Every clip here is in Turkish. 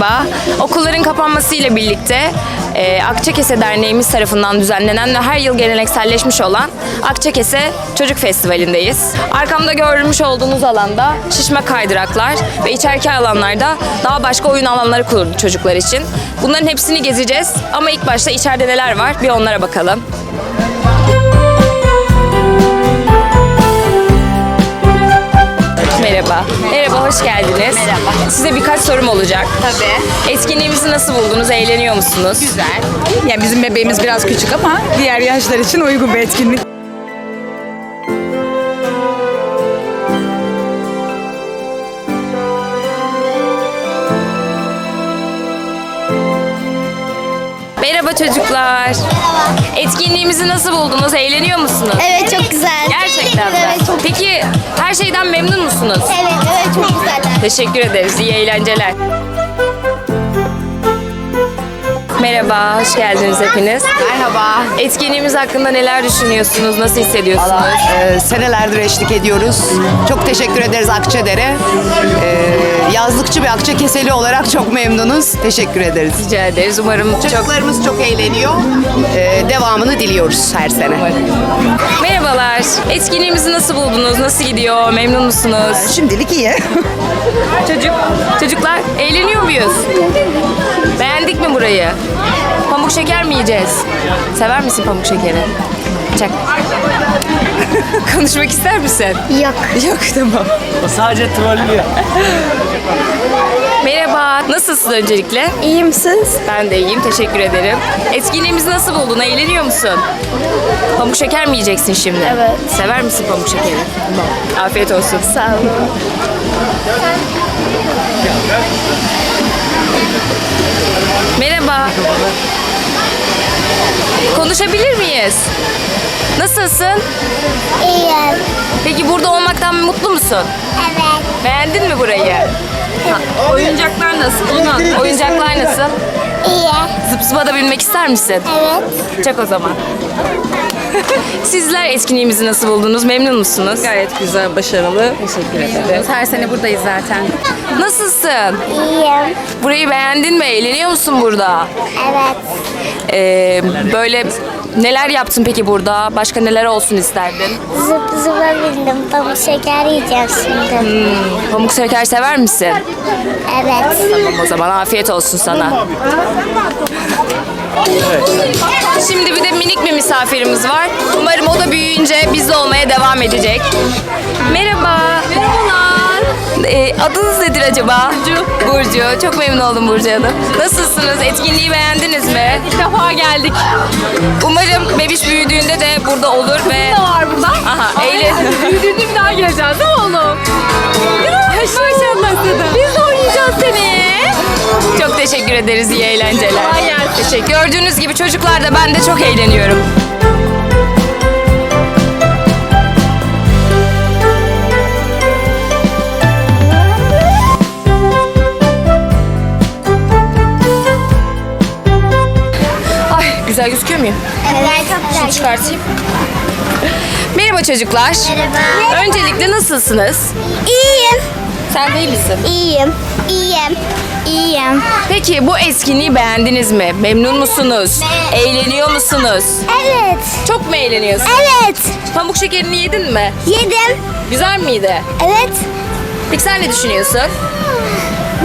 Merhaba. Okulların kapanmasıyla birlikte e, Akçakese Derneğimiz tarafından düzenlenen ve her yıl gelenekselleşmiş olan Akçakese Çocuk Festivali'ndeyiz. Arkamda görmüş olduğunuz alanda şişme kaydıraklar ve içeriki alanlarda daha başka oyun alanları kuruldu çocuklar için. Bunların hepsini gezeceğiz ama ilk başta içeride neler var bir onlara bakalım. Merhaba. Merhaba, hoş geldiniz. Merhaba. Size birkaç sorum olacak. Tabii. Etkinliğimizi nasıl buldunuz? Eğleniyor musunuz? Güzel. Yani bizim bebeğimiz biraz küçük ama diğer yaşlar için uygun bir etkinlik. Merhaba çocuklar. Etkinliğimizi nasıl buldunuz? Eğleniyor musunuz? Evet çok güzel. Gerçekten mi? Evet Peki her şeyden memnun musunuz? Evet evet çok güzeller. Teşekkür ederiz. İyi eğlenceler. Merhaba, hoş geldiniz hepiniz. Merhaba. Etkinliğimiz hakkında neler düşünüyorsunuz? Nasıl hissediyorsunuz? Valla e, senelerdir eşlik ediyoruz. Çok teşekkür ederiz Akçadere. E, yazlıkçı bir Akçakeseli olarak çok memnunuz. Teşekkür ederiz. Rica ederiz. Umarım çok... Çocuklarımız çok eğleniyor. E, devamını diliyoruz her sene. Merhabalar. Etkinliğimizi nasıl buldunuz? Nasıl gidiyor? Memnun musunuz? Şimdilik iyi. Çocuk, çocuklar eğleniyor muyuz? Beğendik mi burayı? Pamuk şeker mi yiyeceğiz? Sever misin pamuk şekeri? Çak. Konuşmak ister misin? Yok. Yok tamam. O sadece trollüyor. Merhaba. Nasılsın öncelikle? İyi misiniz? Ben de iyiyim. Teşekkür ederim. Etkinliğimizi nasıl buldun? Eğleniyor musun? Pamuk şeker mi yiyeceksin şimdi? Evet. Sever misin pamuk şekeri? Tamam. Afiyet olsun. Sağ olun. Merhaba. Konuşabilir miyiz? Nasılsın? İyiyim. Peki burada olmaktan mutlu musun? Evet. Beğendin mi burayı? Ha, oyuncaklar nasıl? Anlat. Oyuncaklar nasıl? İyi. Zıp zıpa da binmek ister misin? Evet. Çak o zaman. Sizler etkinliğimizi nasıl buldunuz? Memnun musunuz? Gayet güzel, başarılı. Teşekkür ederim. Her sene buradayız zaten. Nasılsın? İyiyim. Burayı beğendin mi? Eğleniyor musun burada? Evet. Ee, böyle neler yaptın peki burada? Başka neler olsun isterdin? Zıp zıpa bindim. Pamuk şeker yiyeceğim şimdi. Pamuk şeker sever misin? Evet. Tamam o zaman afiyet olsun sana. Şimdi bir de minik bir misafirimiz var. Umarım o da büyüyünce bizle olmaya devam edecek. Merhaba. Merhabalar. Adınız nedir acaba? Burcu. Burcu. Çok memnun oldum Burcu Hanım. Nasılsınız? Etkinliği beğendiniz mi? İlk defa geldik. Umarım bebiş büyüdüğünde de burada olur ve... Ne var burada? Aha, eğlen. büyüdüğünde bir daha geleceğiz değil mi oğlum? Maşallah sana. Biz de oynayacağız seni. Çok teşekkür ederiz. İyi eğlenceler. Teşekkür. Gördüğünüz gibi çocuklar da ben de çok eğleniyorum. Çıkartayım. Merhaba çocuklar. Merhaba. Öncelikle nasılsınız? İyiyim. Sen değil misin? İyiyim. İyiyim. İyiyim. Peki bu etkinliği beğendiniz mi? Memnun musunuz? Eğleniyor musunuz? Evet. Çok mu eğleniyorsun? Evet. Pamuk şekerini yedin mi? Yedim. Güzel miydi? Evet. Peki sen ne düşünüyorsun?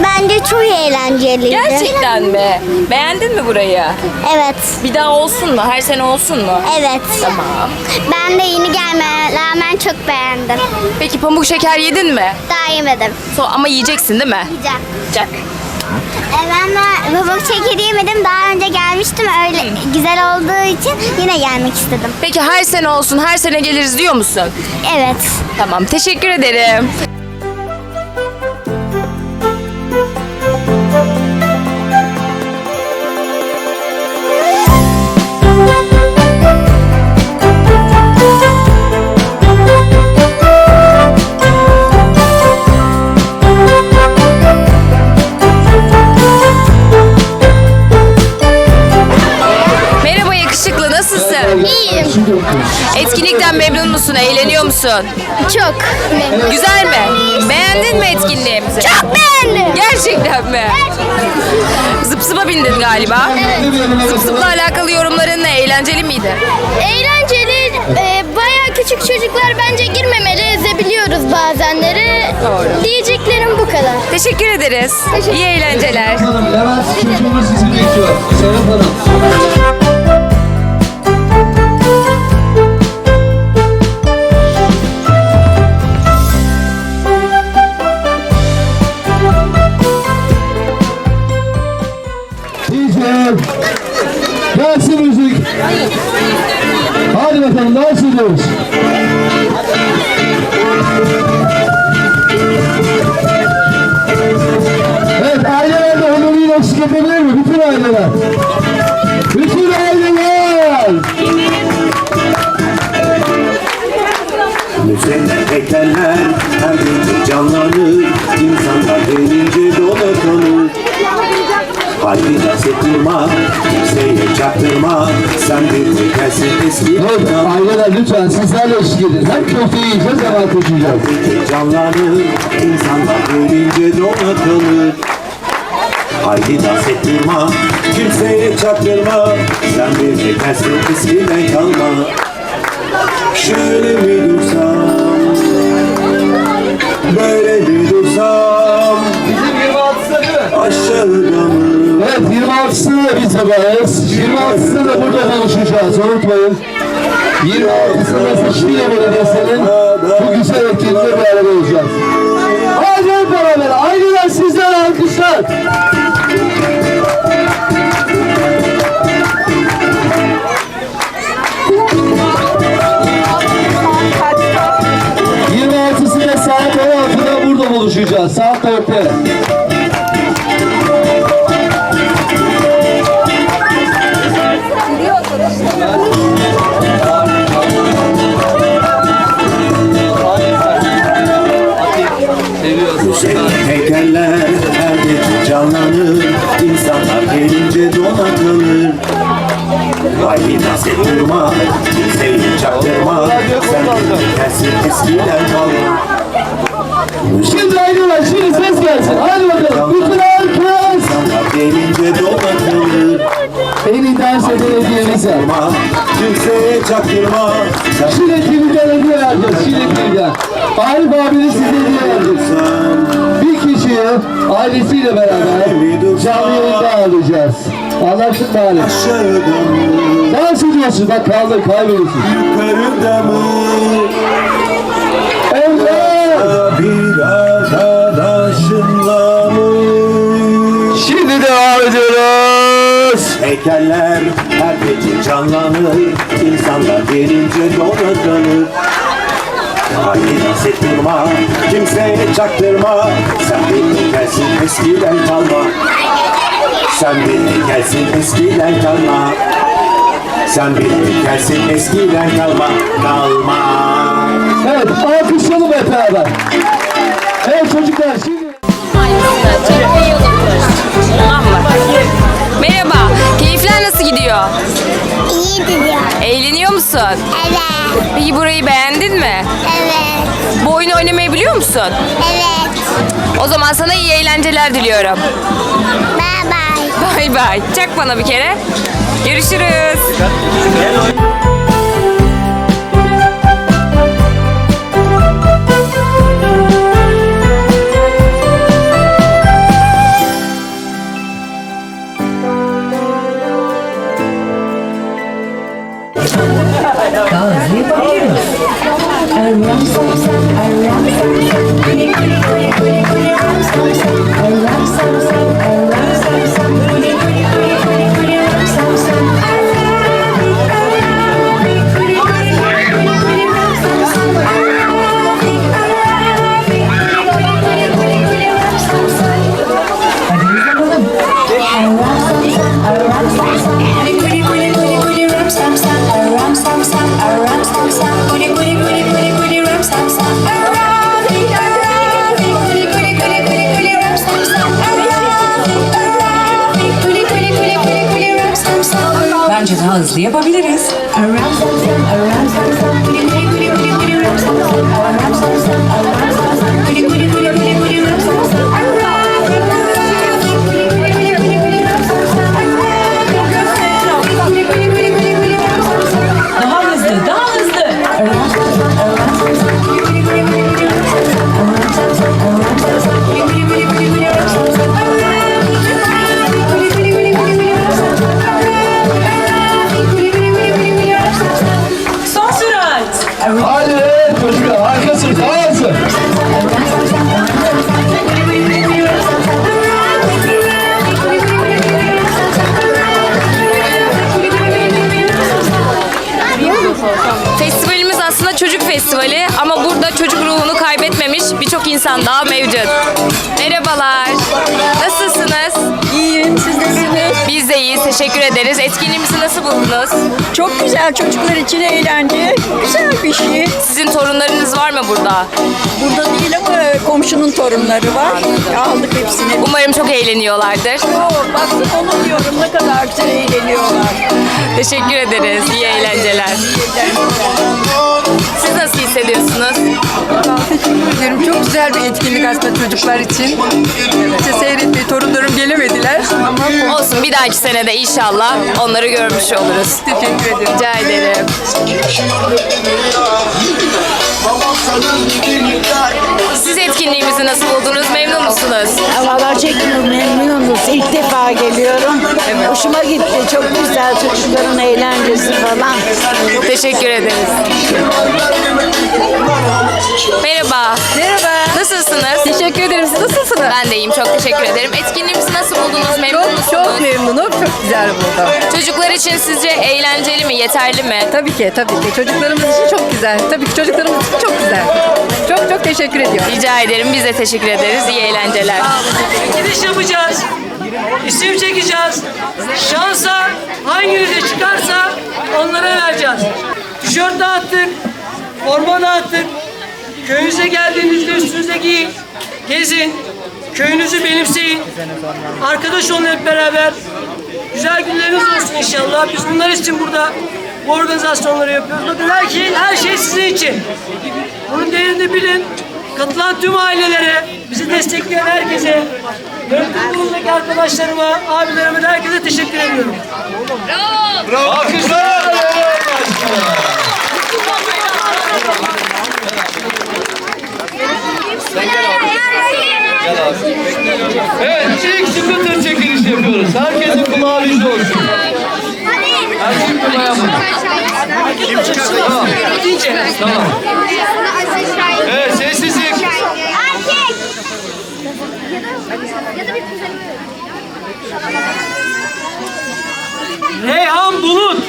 Bence çok eğlenceliydi. Gerçekten mi? Beğendin mi burayı? Evet. Bir daha olsun mu? Her sene olsun mu? Evet. Tamam. Ben de yeni gelmeye rağmen çok beğendim. Peki pamuk şeker yedin mi? Daha yemedim. So ama yiyeceksin değil mi? Güzel. Çak. E, ben de pamuk şekeri yemedim. Daha önce gelmiştim. Öyle güzel olduğu için yine gelmek istedim. Peki her sene olsun, her sene geliriz diyor musun? Evet. Tamam, teşekkür ederim. Musun? Çok. Güzel mi? Beğendin mi etkinliğimizi? Çok beğendim. Gerçekten mi? Gerçekten. Zıpla bindin galiba. Zıp zıpla alakalı yorumların ne? Eğlenceli miydi? Eğlenceli. e, bayağı küçük çocuklar bence girmemeli. Ezebiliyoruz bazenleri. Doğru. Diyeceklerim bu kadar. Teşekkür ederiz. İyi eğlenceler. Hanım, Levent çocuğumuz sizi bekliyor. Serap Hanım. Canlanır İnsanlar gelince dola kalır Haydi dans ettirma Kimseye çaktırma Sen bir tekelsin eski Evet aileler lütfen sizlerle eşlik edin. Hem köfte yiyeceğiz hem. Gece canlanır İnsanlar gelince dola kalır Haydi dans ettirma Kimseye çaktırma Sen bir tekelsin eskiden kalma Şöyle mi dursam Böyle mi dursam Bizim 26'sı değil mi? Aşağıda mı Evet 26'sında da biz varız. 26'sında da burada buluşacağız unutmayın. 26'sında Saçmıya Belediyesi'nin bu güzel etkinliğinde bir arada olacağız. Hep beraber aileler sizden alkışlar. 16'da burada buluşacağız. Saat 4'te. Heykeller her gece canlanır İnsanlar gelince dona kalır Haydi et durma Kimseyi çaktırma Sen gelsin eskiden kalma Şimdi aileler şimdi ses gelsin. Hadi bakalım. Bütün herkes. Kalır En iyi dans var. Durma Kimseye çaktırma Sen Şile TV'den hediye vereceğiz. Şile TV'den. Arif abinin size hediye verecek. Bir kişiyi ailesiyle beraber canlı yayında ağırlayacağız. Anlaştık mı Arif? Dans ediyorsun. Bak kaldı kaybediyorsun. Yukarıda mı. Bir arkadaşınla mı Şimdi devam ediyoruz. Heykeller her gece canlanır. İnsanlar gelince dona kalır et durma Kimseye çaktırma. Sen bir gelsin eskiden kalma Sen bir gelsin eskiden kalma Sen bir gelsin eskiden kalma. Kalma Evet alkışlayalım hep beraber. Evet çocuklar şimdi... Tamam mı? Merhaba. Keyifler nasıl gidiyor? İyi gidiyor. Eğleniyor musun? Evet. Peki burayı beğendin mi? Evet. Bu oyunu oynamayı biliyor musun? Evet. O zaman sana iyi eğlenceler diliyorum. Bye bye. Bay bay. Çak bana bir kere. Görüşürüz. Cause we want you. A rum sum sum, a rum sum sum, pretty pretty pretty pretty pretty rum sum sum, a rum sum sum, a. başlayabiliriz. Around. Güzel, çocuklar için eğlence. Güzel bir şey. Sizin torunlarınız var mı burada? Burada komşunun torunları var. Aldık hepsini. Umarım çok eğleniyorlardır. Oo, baksın onu diyorum, ne kadar güzel eğleniyorlar. Teşekkür ederiz. İyi eğlenceler. Siz nasıl hissediyorsunuz? Teşekkür ederim. Çok güzel bir etkinlik aslında çocuklar için. İşte seyretti, torunlarım gelemediler ama Olsun bir dahaki senede inşallah onları görmüş oluruz. teşekkür ederim. Rica ederim. Siz etkinliğimizi nasıl buldunuz? Memnun musunuz? Valla çok memnunuz. İlk defa geliyorum. Hoşuma gitti. Çok güzel çocukların eğlencesi falan. Teşekkür ederiz. Merhaba. Merhaba. Nasılsınız? Teşekkür ederim. Siz nasılsınız? Ben de iyiyim. Çok teşekkür ederim. Etkinliğimizi nasıl buldunuz? Memnun Çok musunuz? çok memnunum. Çok güzel burada. Çocuklar için sizce eğlenceli mi? Yeterli mi? Tabii ki, tabii ki. Çocuklarımız için çok güzel. Tabii ki çocuklarımız için çok güzel. Çok çok teşekkür ediyorum. Rica ederim. Biz de teşekkür ederiz. İyi eğlenceler. Giriş yapacağız. İsim çekeceğiz. Şansa hanginize çıkarsa onlara vereceğiz. Tişört dağıttık. Forma dağıttık. Köyünüze geldiğinizde üstünüze giyin. Gezin. Köyünüzü benimseyin. Arkadaş olun hep beraber. Güzel günleriniz olsun inşallah. Biz bunlar için burada bu organizasyonları yapıyoruz. Bakın her şey, her şey sizin için. Bunun değerini bilin. Katılan tüm ailelere, bizi destekleyen herkese, yönetim kurulundaki arkadaşlarıma, abilerime de herkese teşekkür ediyorum. Evet, ilk scooter çekilişi yapıyoruz. Herkesin kulağı bizde olsun. Herkesin kulağı yapın. Tamam. Tamam. Evet, sessizlik. Reyhan Bulut.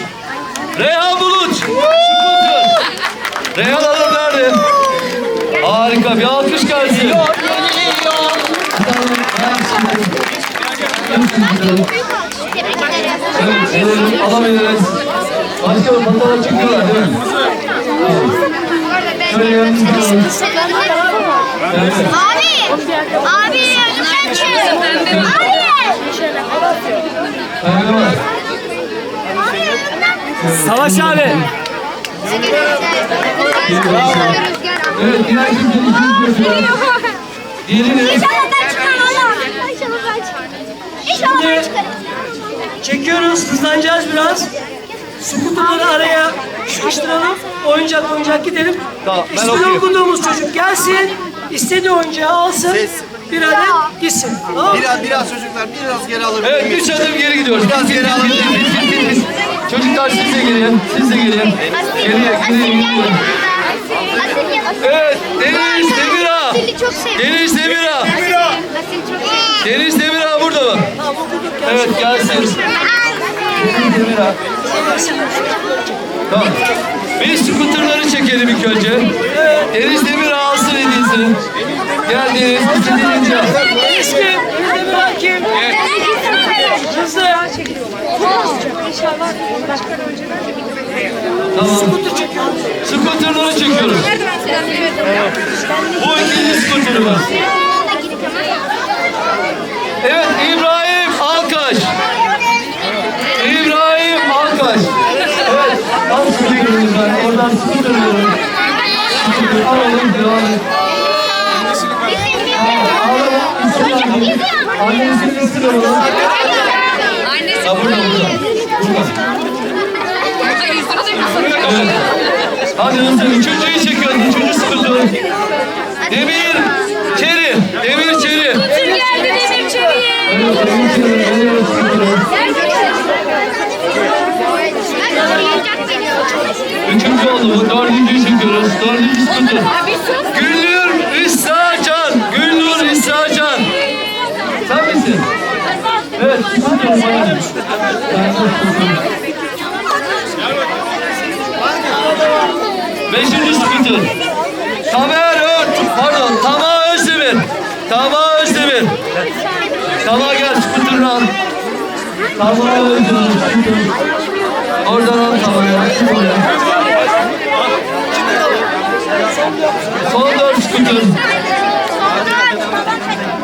Reyhan Bulut. Scooter. Reyhan Hanım nerede? Harika, bir alkış gelsin. Evet, alamayız. Başka bir fotoğraf çekiyorlar değil mi? Şöyle yanınızda alın. Abi! Abi! Lütfen çıkın. Abi! Saygı var. Savaş abi. Evet, İlhan'cığım gelişiniz Geliniz. İnşallah ben çıkarım Allah. İnşallah ben çıkarım. İnşallah ben çıkarım. Çekiyoruz, hızlanacağız biraz. Skuterları araya sıkıştıralım. Oyuncak oyuncak gidelim. Tamam, ben okuyayım. okuduğumuz çocuk gelsin. istediği oyuncağı alsın. Bir adet gitsin. Tamam mı? Biraz, biraz çocuklar biraz geri alabilir Evet, üç adım geri gidiyoruz. Biraz geri alın. Çocuklar siz de gelin. Siz de gelin. Geriye, geriye. Evet, Deniz Demira. Asil'i çok seviyorum. Deniz Demira. Asil'i çok seviyorum. Deniz Demira burada mı? Evet, gelsin. Demira. Tamam. Bir skuterları çekelim ilk önce. Deniz Demira alsın hediyesini. Gel Deniz. Deniz kim? Deniz Emrah kim? Hızlı. Tamam. Skuterları çekiyoruz. Bu ikinci skuterımız. Evet, İbrahim Alkaş. İbrahim Alkaş. Evet, al şuraya gelin lütfen. Oradan verin. Skuter alalım, devam et. Annesinin ismini alalım. Ha burada, burada. Burada. Evet. Hadi hızlı. Üçüncüyü çekiyoruz. Üçüncü skuter. Demir Çeri. Demir Çeri. Geldi Demir Çeri. Üçüncü oldu bu. Dördüncüyü çekiyoruz. Dördüncü skuter. Güllür İsracan. Güllür İsracan. Sen misin? Evet. bana. Beşinci skuter. Tamer Tava Özdemir. Tava gel skuterını al. Tava Özdemir. Oradan al tavayı. Son dört skuter.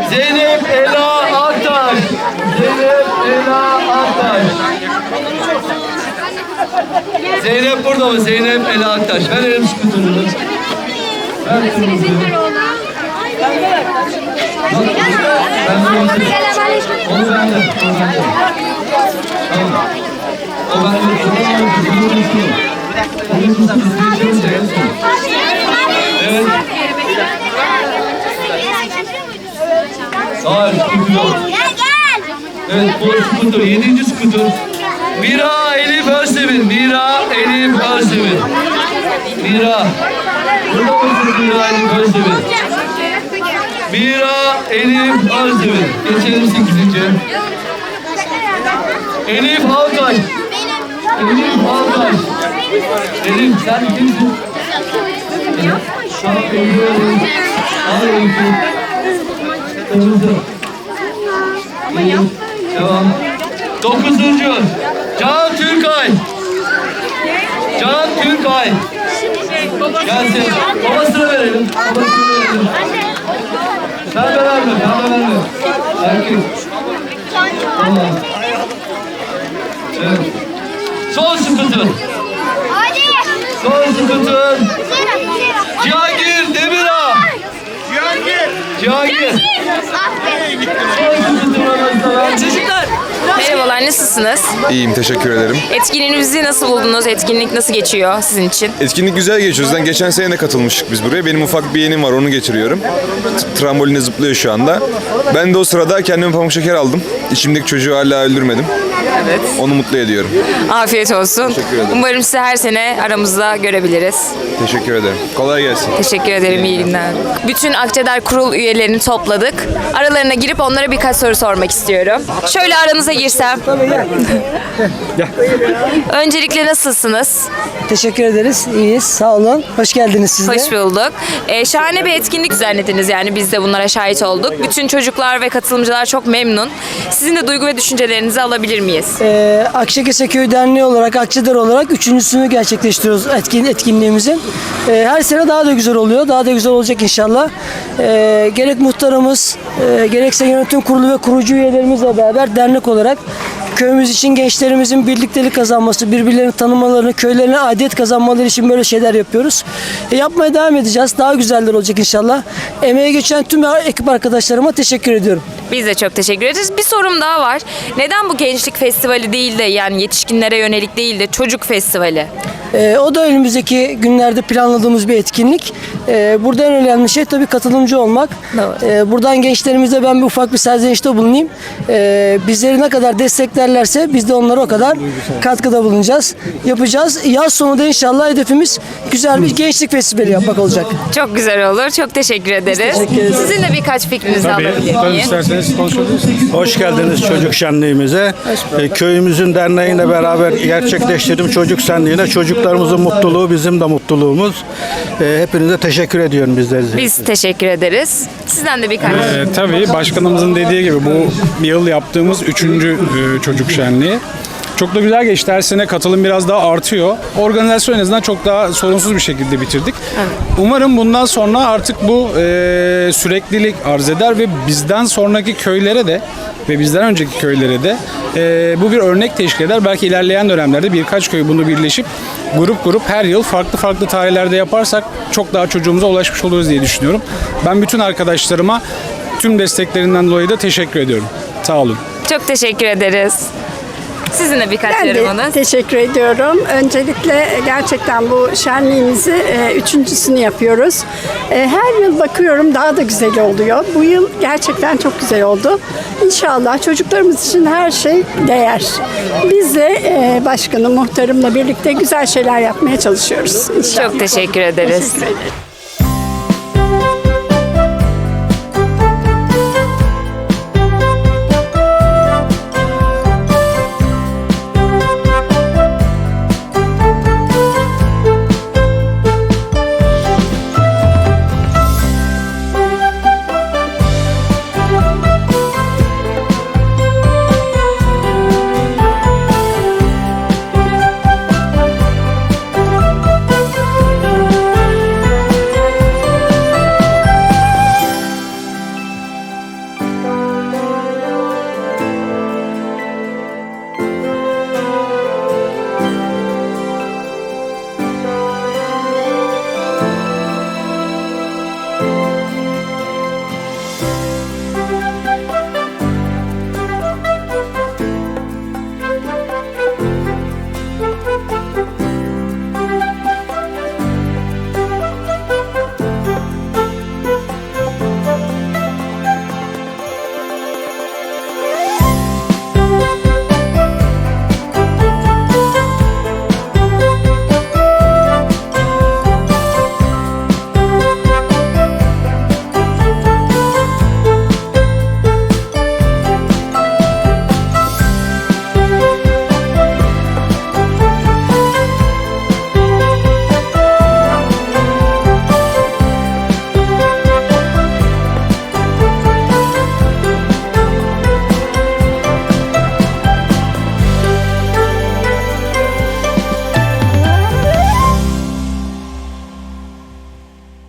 Zeynep Ela Aktaş. Zeynep Ela Aktaş. Zeynep burada mı? Zeynep Ela Aktaş. Ver elim skuterını. Ver kırmızıyı. Onu bende. O bende. Tamam. O bende. Evet. Hayır, skuter. Gel gel. Evet, bu skuter. Yedinci skuter. Mira Elif Özdemir. Mira Elif Özdemir. Mira. Burada mısınız Mira Elif Özdemir? Mira Elif Özdemir. Geçelim sekizinci. Elif Halkaç. Elif Halkaç. Elif sen kimsin? Sana veriyorum. Al Elif'i. Kırmızı. Elif. Devam. Dokuzuncu. Can Türkay. Can Türkay. Gelsin. Babasına verelim. Babasına verelim. Sen de verme. Ben de verme. Erkek. Tamam. Evet. Son skuter. Hadi. Son skuter. Cihangir Demirağ. Cihangir. Cihangir. Son aranızda. Çocuklar. Merhabalar nasılsınız? İyiyim teşekkür ederim. Etkinliğinizi nasıl buldunuz? Etkinlik nasıl geçiyor sizin için? Etkinlik güzel geçiyor. Zaten geçen sene de katılmıştık biz buraya. Benim ufak bir yeğenim var onu getiriyorum. Tramboline zıplıyor şu anda. Ben de o sırada kendime pamuk şeker aldım. İçimdeki çocuğu hala öldürmedim. Evet. Onu mutlu ediyorum. Afiyet olsun. Teşekkür ederim. Umarım sizi her sene aramızda görebiliriz. Teşekkür ederim. Kolay gelsin. Teşekkür ederim, iyi günler. Bütün Akçedar Kurul üyelerini topladık. Aralarına girip onlara birkaç soru sormak istiyorum. Şöyle aranıza girsem. Öncelikle nasılsınız? Teşekkür ederiz. İyiyiz. Sağ olun. Hoş geldiniz siz de. Hoş bulduk. Ee, şahane bir etkinlik düzenlediniz yani biz de bunlara şahit olduk. Bütün çocuklar ve katılımcılar çok memnun. Sizin de duygu ve düşüncelerinizi alabilir miyiz? Ee, Akşakese Köy Derneği olarak, Akçedar olarak üçüncüsünü gerçekleştiriyoruz etkin, etkinliğimizin. Ee, her sene daha da güzel oluyor. Daha da güzel olacak inşallah. Ee, gerek muhtarımız, e, gerekse yönetim kurulu ve kurucu üyelerimizle beraber dernek olarak köyümüz için gençlerimizin birliktelik kazanması, birbirlerini tanımalarını, köylerine aidiyet kazanmaları için böyle şeyler yapıyoruz. E, yapmaya devam edeceğiz. Daha güzeller olacak inşallah. Emeğe geçen tüm ekip arkadaşlarıma teşekkür ediyorum. Biz de çok teşekkür ederiz. Bir sorum daha var. Neden bu gençlik festivali değil de yani yetişkinlere yönelik değil de çocuk festivali? Ee, o da önümüzdeki günlerde planladığımız bir etkinlik. Ee, burada en önemli şey tabii katılımcı olmak. Doğru. Ee, buradan gençlerimize ben bir ufak bir serzenişte bulunayım. Ee, bizleri ne kadar desteklerlerse biz de onlara o kadar katkıda bulunacağız. Yapacağız. Yaz sonu da inşallah hedefimiz güzel bir gençlik festivali yapmak olacak. Çok güzel olur. Çok teşekkür ederiz. teşekkür ederiz. Sizin de birkaç fikrinizi alabilir miyim? isterseniz konuşabilirsiniz. Hoş geldiniz çocuk şenliğimize. Ee, Köyümüzün derneğiyle beraber gerçekleştirdiğim çocuk şenliğine çocuklarımızın mutluluğu bizim de mutluluğumuz. Ee, Hepinize teşekkür ediyorum bizler. Biz teşekkür ederiz. Sizden de birkaç. Ee, tabii başkanımızın dediği gibi bu bir yıl yaptığımız üçüncü e, çocuk şenliği. Çok da güzel geçti. Her sene katılım biraz daha artıyor. Organizasyon en azından çok daha sorunsuz bir şekilde bitirdik. Umarım bundan sonra artık bu e, süreklilik arz eder ve bizden sonraki köylere de ve bizden önceki köylere de e, bu bir örnek teşkil eder. Belki ilerleyen dönemlerde birkaç köy bunu birleşip grup grup her yıl farklı farklı tarihlerde yaparsak çok daha çocuğumuza ulaşmış oluruz diye düşünüyorum. Ben bütün arkadaşlarıma tüm desteklerinden dolayı da teşekkür ediyorum. Sağ olun. Çok teşekkür ederiz. Sizin de birkaç Ben de yorumunuz. teşekkür ediyorum. Öncelikle gerçekten bu şenliğimizi e, üçüncüsünü yapıyoruz. E, her yıl bakıyorum daha da güzel oluyor. Bu yıl gerçekten çok güzel oldu. İnşallah çocuklarımız için her şey değer. Biz de e, başkanım, muhtarımla birlikte güzel şeyler yapmaya çalışıyoruz. İnşallah. Çok teşekkür ederiz. Teşekkür ederim.